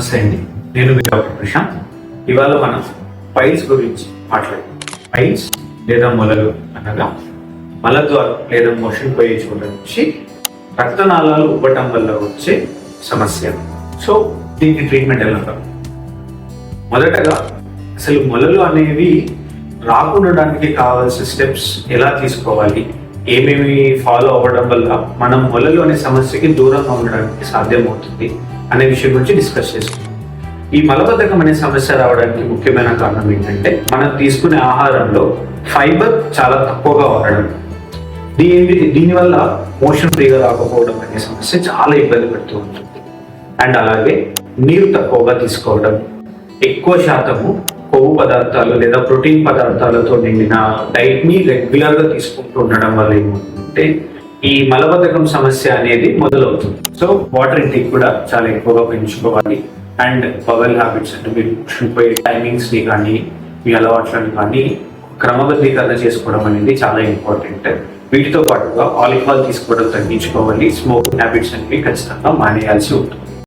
నమస్తే అండి. నేను మీ డాక్టర్ ప్రశాంత్. ఇవాళ మనం పైల్స్ గురించి మాట్లాడుతాం పైల్స్ లేదా మొలలు అనగా మల ద్వారా లేదా మోషన్ పోయే చోట నుంచి రక్తనాళాలు ఉబ్బటం వల్ల వచ్చే సమస్య. సో దీనికి ట్రీట్మెంట్ ఎలా మొదటగా అసలు మొలలు అనేవి రాకుండడానికి కావాల్సిన స్టెప్స్ ఎలా తీసుకోవాలి? ఏమేమి ఫాలో అవ్వడం వల్ల మనం మొలలు అనే సమస్యకి దూరంగా ఉండడానికి సాధ్యమవుతుంది? అనే విషయం గురించి డిస్కస్ చేసుకుందాం ఈ మలబద్ధకం అనే సమస్య రావడానికి ముఖ్యమైన కారణం ఏంటంటే మనం తీసుకునే ఆహారంలో ఫైబర్ చాలా తక్కువగా వాడడం దీని దీనివల్ల మోషన్ ఫ్రీగా రాకపోవడం అనే సమస్య చాలా ఇబ్బంది పెడుతూ ఉంటుంది. అండ్ అలాగే నీరు తక్కువగా తీసుకోవడం. ఎక్కువ శాతము కొవ్వు పదార్థాలు లేదా ప్రోటీన్ పదార్థాలతో నిండిన డైట్ని రెగ్యులర్గా తీసుకుంటూ ఉండడం వల్ల ఏమవుతుందంటే ఈ మలబద్ధకం సమస్య అనేది మొదలవుతుంది. సో వాటర్ ఇంటేక్ కూడా చాలా ఎక్కువగా పెంచుకోవాలి. అండ్ పవర్ హ్యాబిట్స్ అంటే మీరు పోయే టైమింగ్స్ని కానీ మీ అలవాట్లను కానీ క్రమబద్ధీకరణ చేసుకోవడం అనేది చాలా ఇంపార్టెంట్ వీటితో పాటుగా ఆలికాల్ తీసుకోవడం తగ్గించుకోవాలి. స్మోకింగ్ హ్యాబిట్స్ అనేవి ఖచ్చితంగా మానేయాల్సి ఉంటుంది.